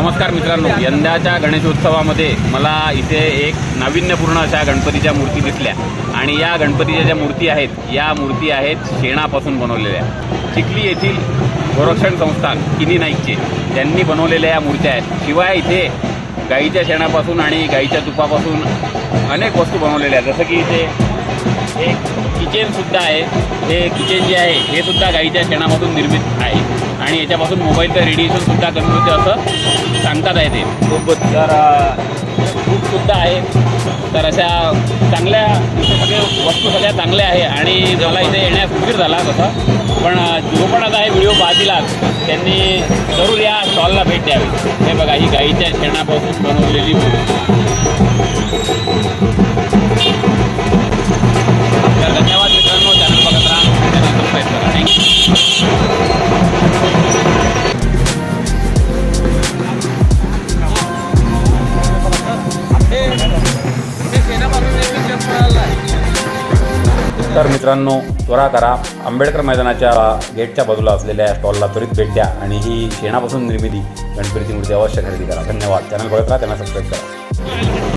नमस्कार मित्रांनो यंदाच्या गणेशोत्सवामध्ये मला इथे एक नाविन्यपूर्ण अशा गणपतीच्या मूर्ती दिसल्या. आणि या गणपतीच्या ज्या मूर्ती आहेत या मूर्ती आहेत शेणापासून बनवलेल्या. चिखली येथील गोरक्षण संस्था किनी नाईकचे त्यांनी बनवलेल्या या मूर्त्या आहेत. शिवाय इथे गाईच्या शेणापासून आणि गाईच्या तुपापासून अनेक वस्तू बनवलेल्या आहेत. जसं की इथे एक किचनसुद्धा आहे. हे किचन जे आहे हे सुद्धा गाईच्या शेणापासून निर्मित आहे. आणि याच्यापासून मोबाईलचं रेडिएशनसुद्धा कमी होते असं सांगतात आहे ते. खूप तर खूपसुद्धा आहे. तर अशा चांगल्या सगळे वस्तू सगळ्या चांगल्या आहे आणि मला इथे येण्यास उशीर झाला तसं. पण जो पण आता हे व्हिडिओ पाहतीला त्यांनी जरूर या स्टॉलला भेट द्यावी. हे बघा ही गाईच्या शेणापासून बनवलेली तर मित्रांनो त्वरा करा. आंबेडकर मैदानाच्या गेटच्या बाजूला असलेल्या स्टॉलला त्वरित भेट द्या आणि ही शेणापासून निर्मिती गणपतीची मूर्ती अवश्य खरेदी करा. धन्यवाद. चॅनल बघत राहा त्यांना सबस्क्राईब करा.